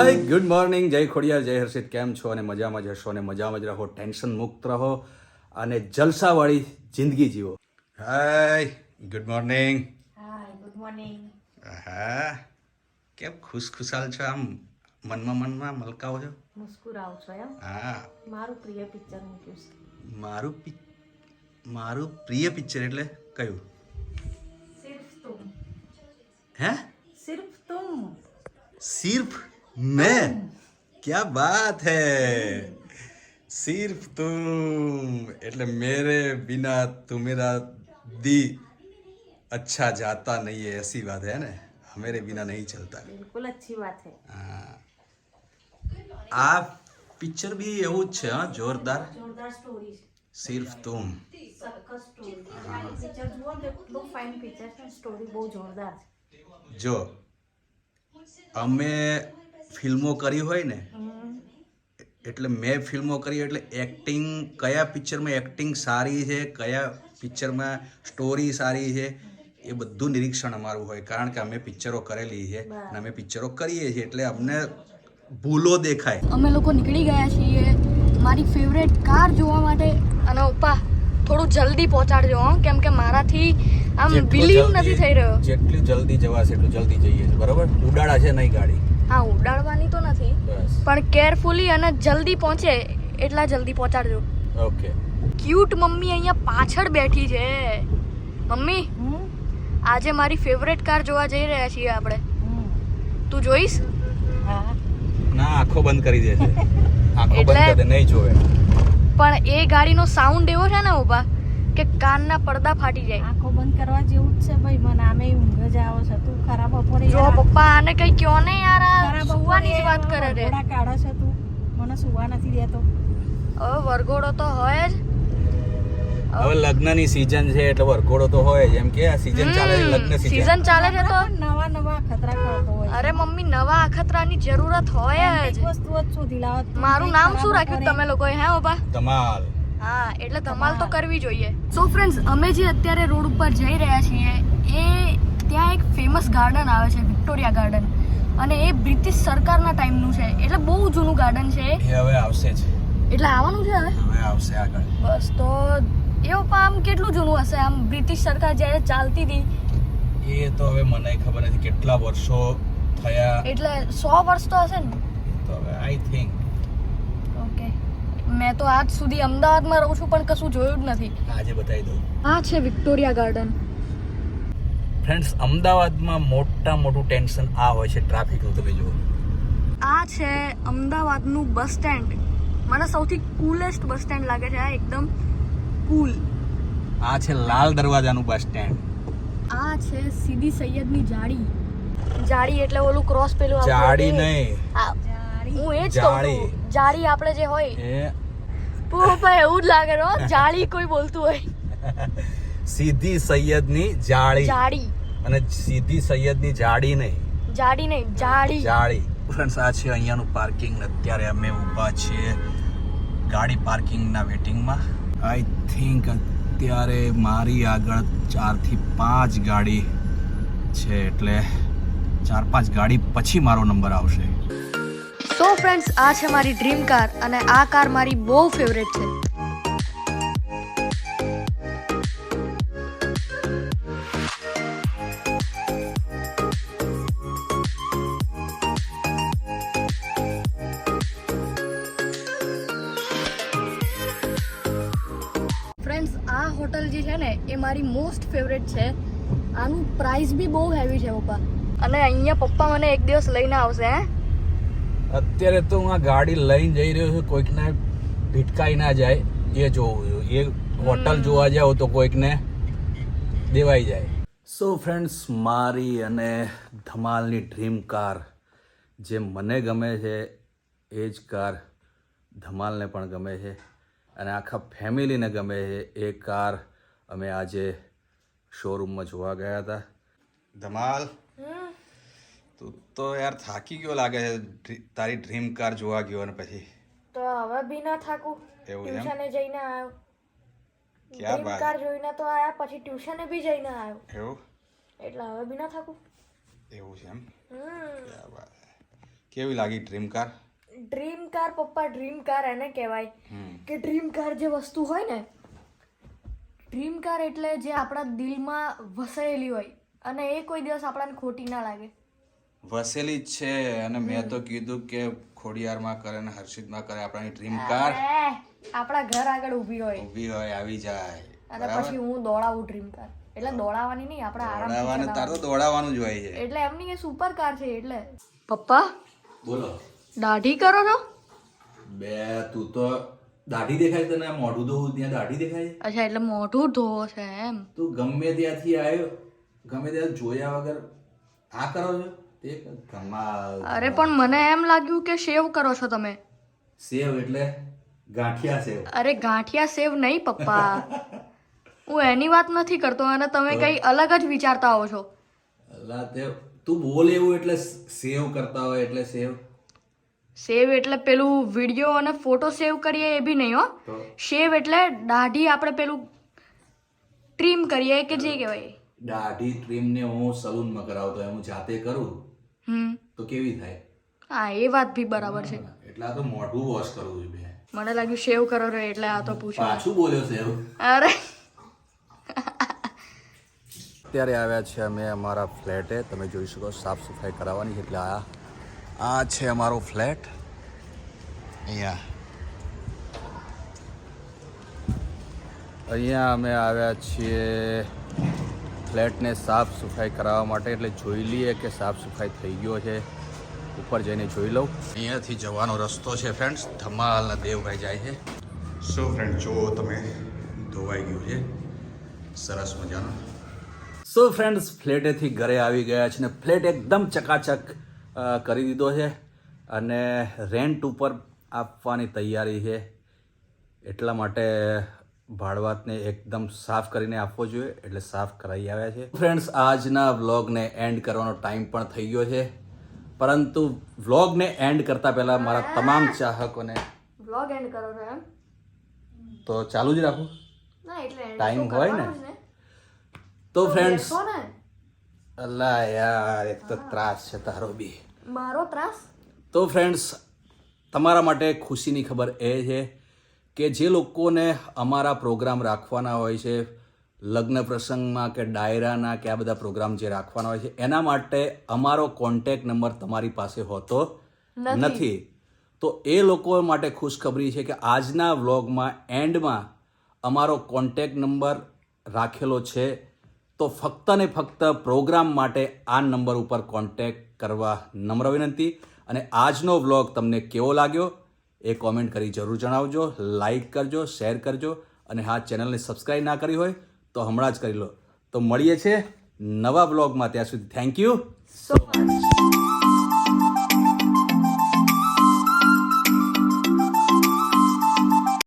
હાય good morning જય ખોડિયા જય હર્ષિત. કેમ છો? અને મજામાં જ હશો અને મજામાં જ રહો. ટેન્શન મુક્ત રહો અને જલસાવાળી જિંદગી જીવો. Hi good morning hi good morning હા કેમ ખુશખુશાલ છો આમ? મનમાં મનમાં મલકાઓ છો? મુસ્કુરાવ છો એમ? હા. મારું પ્રિય પિક્ચર મૂક્યું છે. મારું પિક મારું પ્રિય પિક્ચર એટલે કયું? સિર્ફ તુમ હે? સિર્ફ તુમ સિર્ફ मैं क्या बात है सिर्फ तुम એટલે મેરે બિના તું મેરા દી अच्छा जाता नहीं है ऐसी बात है ना मेरे बिना नहीं चलता બિલકુલ अच्छी बात है હા. આ પિક્ચર બી એવું જ છે હા જોરદાર જોરદાર સ્ટોરી છે સિર્ફ તુમ સખત સ્ટોરી પિક્ચર જુઓ ને એટલું ફાઇન પિક્ચર છે સ્ટોરી બહુ જોરદાર છે જો અમે ફિલ્મો કરી હોય ને એટલે મેં ફિલ્મો કરી એટલે એક્ટિંગ કયા પિક્ચરમાં એક્ટિંગ સારી છે કયા પિક્ચરમાં સ્ટોરી સારી છે એ બધું નિરીક્ષણ અમારું હોય. કારણ કે અમે પિક્ચરો કરેલી છે અને અમે પિક્ચરો કરીએ છીએ એટલે અમને ભૂલો દેખાય. અમે લોકો નીકળી ગયા છીએ મારી ફેવરેટ કાર જોવા માટે. અને ઉપા થોડું જલ્દી પહોંચાડજો હો. કેમ કે મારાથી આમ બિલીવ નથી થઈ રહ્યો. જેટલું જલ્દી જવાશે એટલું જલ્દી જઈએ બરોબર? ઉડાડા છે નહીં ગાડી. હા ઉડાડવાની તો નથી પણ કેરફુલી અને જલ્દી પહોંચે એટલા જલ્દી પહોંચાડજો. ઓકે. ક્યુટ મમ્મી અહીંયા પાછળ બેઠી છે. Mummy hmm? આજે મારી ફેવરેટ કાર જોવા જઈ રહ્યા છીએ આપણે. તું જોઈશ? હા. ના આંખો બંધ કરી દે છે આંખો બંધ એટલે- કરી દે નહીં જોવે. પણ એ ગાડીનો સાઉન્ડ એવો છે ને ઊભા કે કાનના પડદા ફાટી જાય. આંખો બંધ કરવા જેવું જ છે ભાઈ મને આમે ઊંઘ જ આવે છે. તું ખરાબ બપોરે જો પપ્પા આને કઈ કયો ને યાર આ સુવાની જ વાત કરે છે. ઘોડા કાઢે છે તું. મને સુવા નથી દેતો. હવે વરઘોડો તો હોય જ. હવે લગ્નની સીઝન છે એટલે વરઘોડો તો હોય જ. એમ કે આ સીઝન ચાલે છે લગ્ન સીઝન સીઝન ચાલે છે તો? નવા નવા ખતરા કરતો હોય અરે મમ્મી નવા અખતરાની જરૂરત હોય જ. વસ્તુ જ શોધી લાવો મારું નામ શું રાખ્યું તમે લોકોએ હે ઓબા? ધમાલ. હા એટલે ધમાલ તો કરવી જોઈએ. સો ફ્રેન્ડ્સ અમે જે અત્યારે રોડ ઉપર જઈ રહ્યા છીએ એ ત્યાં એક ફેમસ ગાર્ડન આવે છે વિક્ટોરિયા ગાર્ડન અને એ બ્રિટિશ સરકારના ટાઈમનું છે. એટલે બહુ જૂનું ગાર્ડન છે એ. હવે આવશે જ. એટલે આવવાનું છે હવે? હવે આવશે આગળ. બસ તો એ આમ કેટલું જૂનું હશે? આમ બ્રિટિશ સરકાર જ્યારે ચાલતી હતી. એ તો હવે મને ખબર નથી કેટલા વર્ષો થયા. એટલે સો વર્ષ તો હશે ને? તો હવે આઈ થિંક મેં તો આજ સુધી અમદાવાદમાં રહું છું પણ કશું જોયું જ નથી. આજે બતાવી દઉં. આ છે વિક્ટોરિયા ગાર્ડન. ફ્રેન્ડ્સ અમદાવાદમાં મોટા મોટું ટેન્શન આ હોય છે ટ્રાફિકનું તમે જુઓ. આ છે અમદાવાદનું બસ સ્ટેન્ડ. મને સૌથી કુલેસ્ટ બસ સ્ટેન્ડ લાગે છે આ એકદમ કુલ આ છે લાલ દરવાજાનું બસ સ્ટેન્ડ. આ છે સીધી સૈયદની જાળી. જાળી એટલે ઓલું ક્રોસ પેલું જાળી જાડી નહીં. હું એ જ કહું જાળી. જાળી આપણે જે હોય એ પપ્પા એવું જ લાગે છે જાળી કોઈ બોલતું હોય. સીધી સૈયદની જાળી. જાળી. અને સીધી સૈયદની જાડી નહીં. જાડી નહીં જાળી. જાળી. ફ્રેન્ડ્સ આ છે અહીંયાનું પાર્કિંગ અત્યારે અમે ઊભા છીએ ગાડી પાર્કિંગના વેટિંગમાં આઈ થિંક અત્યારે મારી આગળ ચારથી પાંચ ગાડી છે એટલે ચાર પાંચ ગાડી પછી મારો નંબર આવશે. સો ફ્રેન્ડ્સ આ છે મારી ડ્રીમ કાર અને આ કાર મારી બહુ ફેવરેટ છે. ફ્રેન્ડ્સ આ હોટલ જે છે ને, એ મારી મોસ્ટ ફેવરેટ છે. આનું પ્રાઇસ બી બહુ હેવી છે, પપ્પા. અને અહીંયા પપ્પા મને એક દિવસ લઈને આવશે, હે? અત્યારે તો હું આ ગાડી લઈને જઈ રહ્યો છું કોઈકને ભીટકાઈ ના જાય એ જોવું છું. એ હોટલ જોવા જાવ તો કોઈકને દેવાઈ જાય. સો ફ્રેન્ડ્સ મારી અને ધમાલની ડ્રીમ કાર જે મને ગમે છે એ જ કાર ધમાલને પણ ગમે છે અને આખા ફેમિલીને ગમે છે. એ કાર અમે આજે શોરૂમમાં જોવા ગયા હતા. ધમાલ તું તો યાર થાકી ગયો લાગે છે. તારી ડ્રીમ કાર જોવા ગયો અને પછી. તો હવે બી ના થાકું. એવું ટ્યુશને જઈને આવ્યો. ક્યાં ડ્રીમ કાર જોઈને તો આયા પછી ટ્યુશને બી જઈને આવ્યો. એવું? એટલે હવે બી ના થાકું. એવું છે એમ? ક્યાં વાત? કેવી લાગી ડ્રીમ કાર ડ્રીમ કાર પપ્પા ડ્રીમ કાર એને કહેવાય. કે ડ્રીમ કાર જે વસ્તુ હોય ને ડ્રીમ કાર એટલે જે આપણા દિલમાં વસાયેલી હોય અને એ કોઈ દિવસ આપણને ખોટી ના લાગે. વસેલી જ છે અને મેં તો કીધું કે ખોડિયારમાં કરે ને હર્ષિતમાં કરે આપણાની ડ્રીમ કાર આપણા ઘર આગળ ઊભી હોય. ઊભી હોય આવી જાય. અને પછી હું દોડાવું ડ્રીમ કાર એટલે દોડાવવાની નહીં આપણે આરામ દોડાવવાનું તાર દોડાવવાનું જ હોય છે. એટલે એમની કે સુપર કાર છે એટલે. પપ્પા? બોલો. દાઢી કરો છો બે તું તો દાઢી દેખાય તને? મોઢું ધોવું ત્યાં દાઢી દેખાય અચ્છા એટલે મોઢું ધોવો છે એમ. તું ગમે ત્યાંથી આવ્યો ગમે ત્યાં જોયા વગર આ કરો છો? અરે પણ મને એમ લાગ્યું કે શેવ કરો છો તમે. સેવ એટલે ગાંઠિયા સેવ. અરે ગાંઠિયા સેવ નહીં પપ્પા. હું એની વાત નથી કરતો અને તમે કંઈ અલગ જ વિચારતા હો છો. અલા તે તું બોલ એવું એટલે સેવ કરતા હોય એટલે સેવ? સેવ એટલે પેલું વીડિયો અને ફોટો સેવ કરીએ એ બી નહીં હો. સેવ એટલે દાઢી આપણે પેલું ટ્રીમ કરીએ કે જે કહેવાય. દાઢી ટ્રીમ ને હું સલૂનમાં કરાવતો હું જાતે કરું. હમ. તો કેવી થાય? હા એ વાત બી બરાબર છે. એટલે આ તો મોઢું વોશ કરવું જોઈએ બે મને લાગ્યું શેવ કરો રે એટલે આ તો પૂછ્યું પાછું બોલ્યો સેવ? અરે. અત્યારે આવ્યા છે અમે અમારા ફ્લેટે. તમે જોઈ શકો સાફ સફાઈ કરાવવાની એટલે આ આ છે અમારો ફ્લેટ. અહીંયા. અહીંયા અમે આવ્યા છીએ ફ્લેટને સાફ સફાઈ કરાવવા માટે એટલે જોઈ લઈએ કે સાફ સફાઈ થઈ ગયો છે. ઉપર જઈને જોઈ લઉં. અહીંયાથી જવાનો રસ્તો છે ફ્રેન્ડ્સ ધમાલના દેવભાઈ જાય છે. સો ફ્રેન્ડ જુઓ તમે ધોવાઈ ગયું છે સરસ મજાનું. સો ફ્રેન્ડ્સ ફ્લેટેથી ઘરે આવી ગયા છે ને ફ્લેટ એકદમ ચકાચક કરી દીધો છે અને રેન્ટ ઉપર આપવાની તૈયારી છે. એટલા માટે ભાડવાતને એકદમ સાફ કરીને આપવો જોઈએ એટલે સાફ કરાવી આવ્યા છે. ફ્રેન્ડ્સ આજના વ્લોગને એન્ડ કરવાનો ટાઈમ પણ થઈ ગયો છે. પરંતુ વ્લોગને એન્ડ કરતા પહેલા મારા તમામ ચાહકોને વ્લોગ એન્ડ કરો છો એમ? તો ચાલુ જ રાખું. ના એટલે end તો હોય ને. તો ફ્રેન્ડ્સ અલ્લા યાર એક તો ત્રાસ છે તારો બી. મારો ત્રાસ? તો ફ્રેન્ડ્સ તમારા માટે ખુશીની ખબર એ છે કે જે લોકોને અમારા પ્રોગ્રામ રાખવાના હોય છે લગ્ન પ્રસંગમાં કે ડાયરાના કે આ બધા પ્રોગ્રામ જે રાખવાના હોય છે એના માટે અમારો કોન્ટેક નંબર તમારી પાસે હોતો નથી. તો એ લોકો માટે ખુશખબરી છે કે આજના વ્લોગમાં એન્ડમાં અમારો કોન્ટેક નંબર રાખેલો છે. તો ફક્ત ને ફક્ત પ્રોગ્રામ માટે આ નંબર ઉપર કોન્ટેક કરવા નમ્ર વિનંતી. અને આજનો વ્લોગ તમને કેવો લાગ્યો? એ કોમેન્ટ કરી જરૂર જણાવજો લાઇક કરજો શેર કરજો અને હા ચેનલને સબસ્ક્રાઈબ ના કરી હોય તો હમણાં જ કરી લો. તો મળીએ છીએ નવા બ્લોગમાં ત્યાં સુધી થેન્ક યુ સો મચ